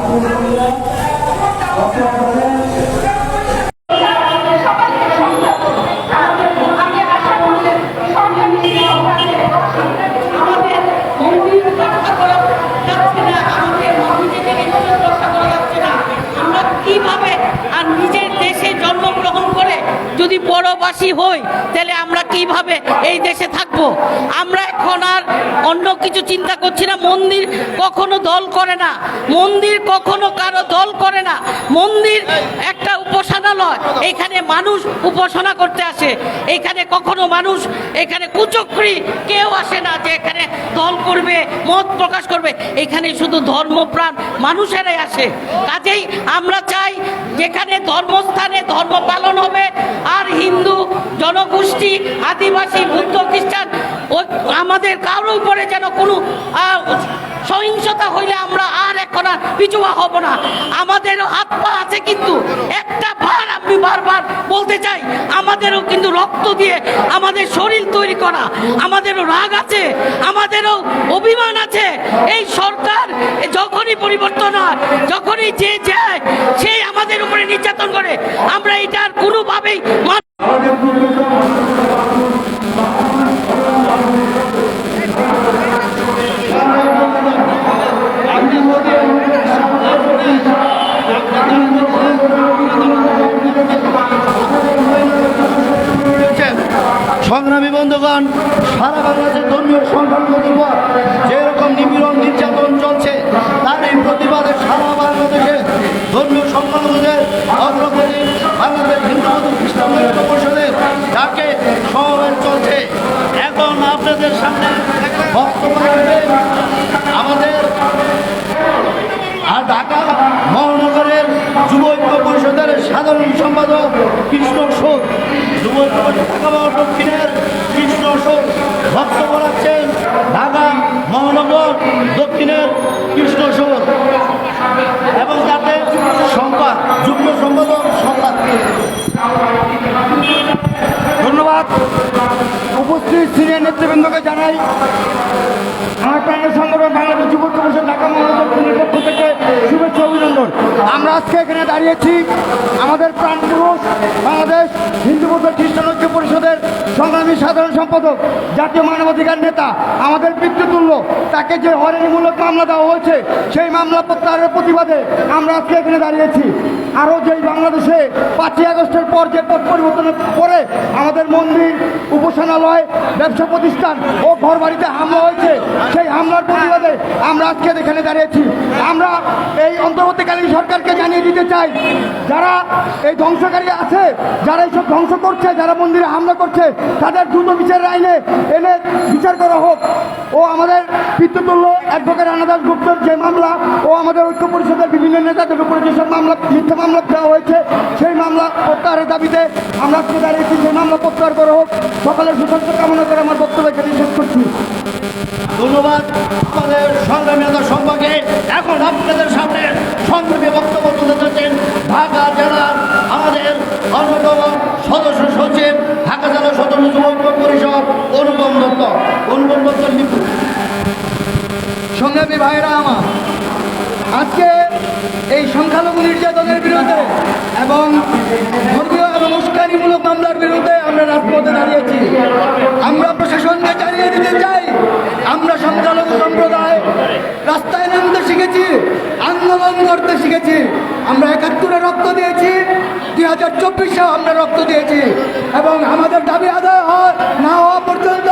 Thank you. যদি পরবাসী হই, তাহলে আমরা কীভাবে এই দেশে থাকব? আমরা এখন আর অন্য কিছু চিন্তা করছি না। মন্দির কখনো দল করে না। মন্দির কখনো কারও দল করে না। মন্দির একটা উপাসনালয়। এখানে মানুষ উপাসনা করতে আসে। এখানে কখনো মানুষ, এখানে কুচক্রি কেউ আসে না যে এখানে দল করবে, মত প্রকাশ করবে। এখানে শুধু ধর্মপ্রাণ মানুষেরাই আসে। কাজেই আমরা চাই যেখানে ধর্মস্থানে ধর্ম পালন হবে আর হিন্দু জনগোষ্ঠী আদিবাসী বুদ্ধ খ্রিস্টান আমাদের কারোর উপরে যেন কোনো সহিংসতা হইলে আমরা আর এখন আর পিছুয়া হব না। আমাদেরও হাত পা আছে কিন্তু একটা বার আমি বারবার বলতে চাই, আমাদেরও কিন্তু রক্ত দিয়ে আমাদের শরীর তৈরি করা, আমাদেরও রাগ আছে, আমাদেরও অভিমান আছে। এই সরকার যখনই পরিবর্তন হয়, যখনই যে যায় সেই আমাদের উপরে নির্যাতন করে। আমরা এটার কোনোভাবেই মহানগরের যুব ঐক্য পরিষদের সাধারণ সম্পাদক কৃষ্ণ সোদ যুব ঢাকা মহানগর দক্ষিণের কৃষ্ণ সোদ বক্তব্য রাখছেন ঢাকা মহানগর দক্ষিণের কৃষ্ণ সোদ এবং তাতে সম্পাদ, যুগ্ম সম্পাদক সম্পাদ। ধন্যবাদ। উপস্থিত সিনিয়র নেতৃবৃন্দকে জানাই, আমার প্রাণের সংগঠন বাংলাদেশ যুব কমিশন ঢাকা মহানগরের পক্ষ থেকে অভিনন্দন। আমরা আজকে এখানে দাঁড়িয়েছি আমাদের প্রাণ পুরুষ বাংলাদেশ হিন্দু বৌদ্ধ খ্রিস্টান ঐক্য পরিষদের সংগ্রামী সাধারণ সম্পাদক, জাতীয় মানবাধিকার নেতা, আমাদের পিতৃতুল্য তাকে যে হয়রানিমূলক মামলা দেওয়া হয়েছে, সেই মামলা প্রত্যাহারের প্রতিবাদে আমরা আজকে এখানে দাঁড়িয়েছি। আরও যেই বাংলাদেশে পাঁচই আগস্টের পর যে পথ পরিবর্তনের পরে আমাদের মন্দির, উপাসনালয়, ব্যবসা প্রতিষ্ঠান ও ঘরবাড়িতে হামলা হয়েছে, সেই হামলার প্রতিবাদে আমরা আজকে এখানে দাঁড়িয়েছি। আমরা এই অন্তর্বর্তীকালীন সরকারকে জানিয়ে দিতে চাই, যারা এই ধ্বংসকারী আছে, যারা এইসব ধ্বংস করছে, যারা মন্দিরে হামলা করছে, তাদের দ্রুত বিচারের আইনে এনে বিচার করা হোক। ও আমাদের পিতৃতুল্য অ্যাডভোকেট রানাদাস গুপ্তর যে মামলা, ও আমাদের ঐক্য পরিষদের বিভিন্ন নেতাদের উপরে যেসব মামলা, মিথ্যা মামলা দেওয়া হয়েছে, সেই মামলা প্রত্যাহারের দাবিতে আমরা আজকে দাঁড়িয়েছি, সেই মামলা প্রত্যাহার করা হোক। সকালের সুস্বাস্থ্য কামনা করে আমার বক্তব্য এখানে শেষ করছি। ধন্যবাদ। আমাদের সংগ্রামী নেতা সম্পর্কে এখন আপনাদের সামনে সংগ্রামী বক্তব্য তুলে ধরছেন ঢাকা জেলার আমাদের অন্যতম সদস্য সচিব, ঢাকা জেলা সদস্য যুব ঐক্য পরিষদ অনুপম দত্ত। অনুপম দত্ত লিপু সংগ্রামী ভাইরা আমার, আজকে এই সংখ্যালঘু নির্যাতনের বিরুদ্ধে এবং ধর্মীয় এবং উস্কানিমূলক মামলার বিরুদ্ধে আমরা রাজপথে দাঁড়িয়েছি। আমরা প্রশাসনকে জানিয়ে দিতে চাই আমরা সংখ্যালঘু সম্প্রদায়, রাস্তায় নামতে শিখেছি, আন্দোলন করতে শিখেছি। আমরা একাত্তরে রক্ত দিয়েছি, দুই হাজার চব্বিশেও আমরা রক্ত দিয়েছি। এবং আমাদের দাবি আদায় হয়, না হওয়া পর্যন্ত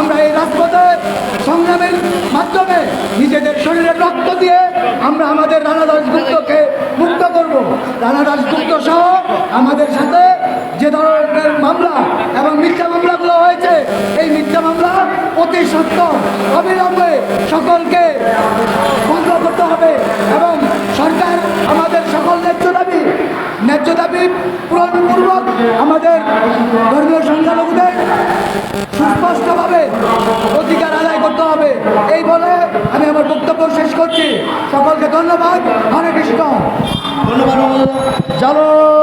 আমরা এই রাজপথে সংগ্রামের মাধ্যমে নিজেদের শরীরে রক্ত দিয়ে আমরা আমাদের রানা দাসগুপ্তকে মুক্ত করব। রানা দাসগুপ্ত সহ আমাদের সাথে যে ধরনের মামলা এবং মিথ্যা মামলাগুলো হয়েছে এই মিথ্যা মামলা অতি সত্য অবিলম্বে সকলকে বন্ধ করতে হবে এবং সরকার আমাদের সকল ন্যায্য দাবি ন্যায্য দাবি পূরণপূর্বক আমাদের ধর্মীয় সংখ্যালঘুদের সুস্পষ্টভাবে অধিকার আদায় করতে হবে। এই বলে আমি আমার বক্তব্য শেষ করছি। সকলকে ধন্যবাদ। হরে কৃষ্ণ। ধন্যবাদ চলো চলো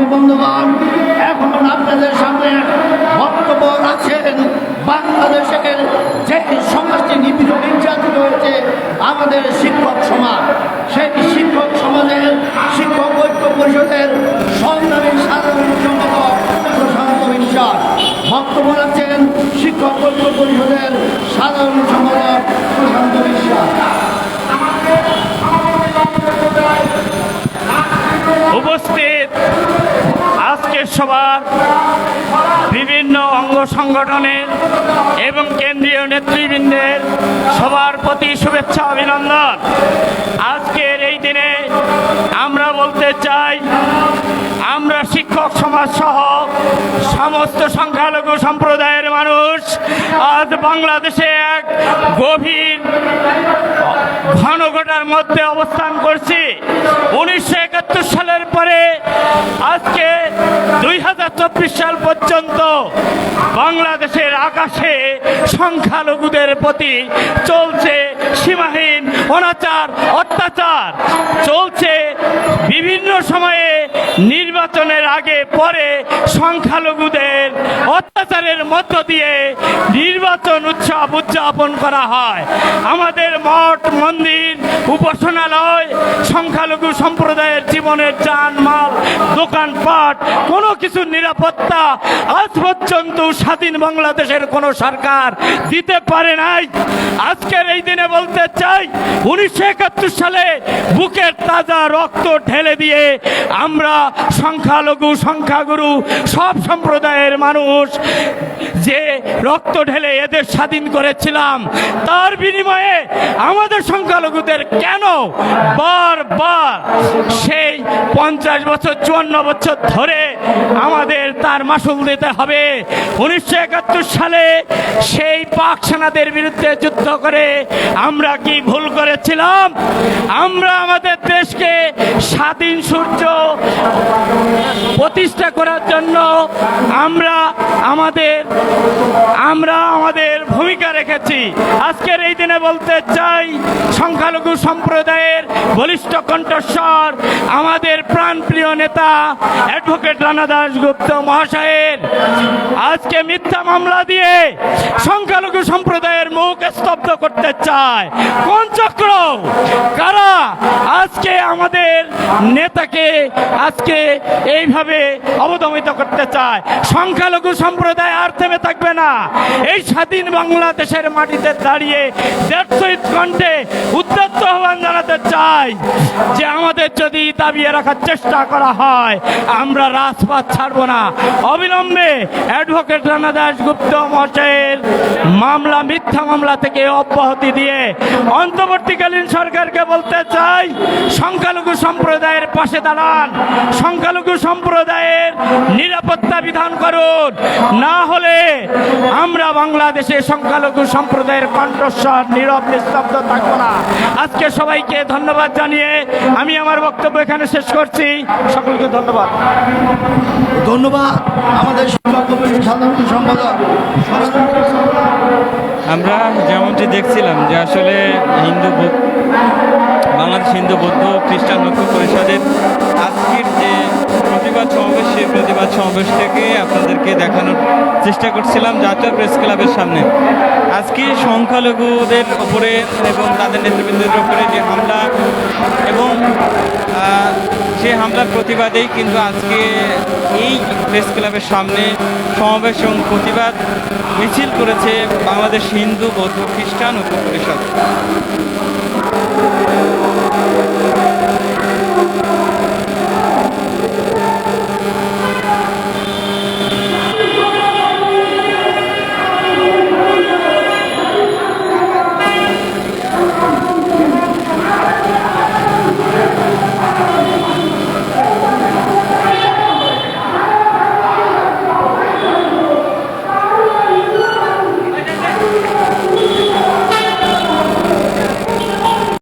সংগ্রামী বন্ধুগণ, এখন আপনাদের সামনে বক্তব্য রাখছেন বাংলাদেশের যে সমাজটি নিপীড় নির্যাতিত হয়েছে আমাদের শিক্ষক সমাজ। আজকের সভার বিভিন্ন অঙ্গ সংগঠনের এবং কেন্দ্রীয় নেতৃবৃন্দের সবার প্রতি শুভেচ্ছা, অভিনন্দন। আজকের এই দিনে আমরা বলতে চাই, আমরা শিক্ষক সমাজ সহ সমস্ত সংখ্যালঘু সম্প্রদায়ের মানুষ, আজ বাংলাদেশে এক গভীর ঘনঘটার মধ্যে অবস্থান করছি। উনিশশো একাত্তর সালের পরে আজকে সাল পর্যন্ত বাংলাদেশের আকাশে সংখ্যালঘুদের প্রতি চলছে সীমাহীন অনাচার, অত্যাচার। চলছে বিভিন্ন সময়ে নির্বাচনের আগে, পরে সংখ্যালঘুদের অত্যাচারের মধ্য দিয়ে নির্বাচন উৎসব উদযাপন করা হয়। আমাদের মঠ, মন্দির, উপাসনালয়, সংখ্যালঘু সম্প্রদায়ের জীবনের যান মাল দোকানপাট, কোনো কিছুর নিরাপত্তা আজ পর্যন্ত স্বাধীন বাংলাদেশের কোনো সরকার দিতে পারে নাই। আজকের এই দিনে বলতে চাই, উনিশশো একাত্তর সালে বুকের তাজা রক্ত ঢেলে দিয়ে আমরা সংখ্যালঘু, সংখ্যাগুরু সব সম্প্রদায়ের মানুষ যে রক্ত ঢেলে এদের স্বাধীন করেছিলাম, তার বিনিময়ে আমাদের সংখ্যালঘুদের কেন বারবার সেই পঞ্চাশ বছর, চুয়ান্ন বছর ধরে আমাদের তার মাসুল দিতে হবে। উনিশশো একাত্তর সালে সেই পাক সেনাদের বিরুদ্ধে যুদ্ধ করে আমরা কি ভুল করেছিলাম? আমরা আমাদের দেশকে স্বাধীন সূর্য প্রতিষ্ঠা করার জন্য আমরা আমাদের, আমরা ভূমিকা রেখেছি। আজকের এই দিনে বলতে চাই, সংখ্যালঘু সম্প্রদায়ের বলিষ্ঠ কণ্ঠস্বর, আমাদের প্রাণপ্রিয় নেতা অ্যাডভোকেট রানা দাসগুপ্ত মহাশয়ের। আজকে মিথ্যা মামলা দিয়ে সংখ্যালঘু সম্প্রদায়ের মুখ স্তব্ধ করতে চায়। কোন চক্র? আমাদের নেতাকে আজকে এইভাবে অবদমিত করতে চায়। সংখ্যালঘু সম্প্রদায় আর থেমে থাকবে না। এই স্বাধীন বাংলাদেশের মাটিতে দাঁড়িয়ে দেড়শহিত কণ্ঠে উদ্যত্ত আহ্বান জানাতে চাই যে আমাদের যদি দাবিয়ে রাখার চেষ্টা করা হয়, আমরা রাজপথ ছাড়বো না। অবিলম্বে অ্যাডভোকেট রানা দাস গুপ্ত মহাশয়ের মামলা, মিথ্যা মামলা থেকে অব্যাহতি দিয়ে অন্তর্বর্তীকালীন সরকারকে বলতে চাই সংখ্যালঘু সম্প্রদায়ের পাশে দাঁড়ান। সংখ্যালঘু সম্প্রদায়ের নিরাপত্তা বিধান করুন। না হলে আমরা বাংলাদেশে সংখ্যালঘু সম্প্রদায়ের কণ্ঠস্বর নীরব নিস্তব্ধ থাকব না। আজকে সবাইকে ধন্যবাদ জানিয়ে আমি আমার বক্তব্য এখানে শেষ করছি। সকলকে ধন্যবাদ। ধন্যবাদ আমাদের সাধারণ সম্পাদক আমরা যেমনটি দেখছিলাম যে আসলে হিন্দু হিন্দু, বৌদ্ধ, খ্রিস্টান ঐক্য পরিষদের আজকের যে প্রতিবাদ সমাবেশ, সেই প্রতিবাদ সমাবেশ থেকে আপনাদেরকে দেখানোর চেষ্টা করছিলাম জাতীয় প্রেস ক্লাবের সামনে। আজকে সংখ্যালঘুদের ওপরে এবং তাদের নেতৃবৃন্দের উপরে যে হামলা এবং সেই হামলার প্রতিবাদেই কিন্তু আজকে এই প্রেস ক্লাবের সামনে সমাবেশ এবং প্রতিবাদ মিছিল করেছে বাংলাদেশ হিন্দু, বৌদ্ধ, খ্রিস্টান ঐক্য পরিষদ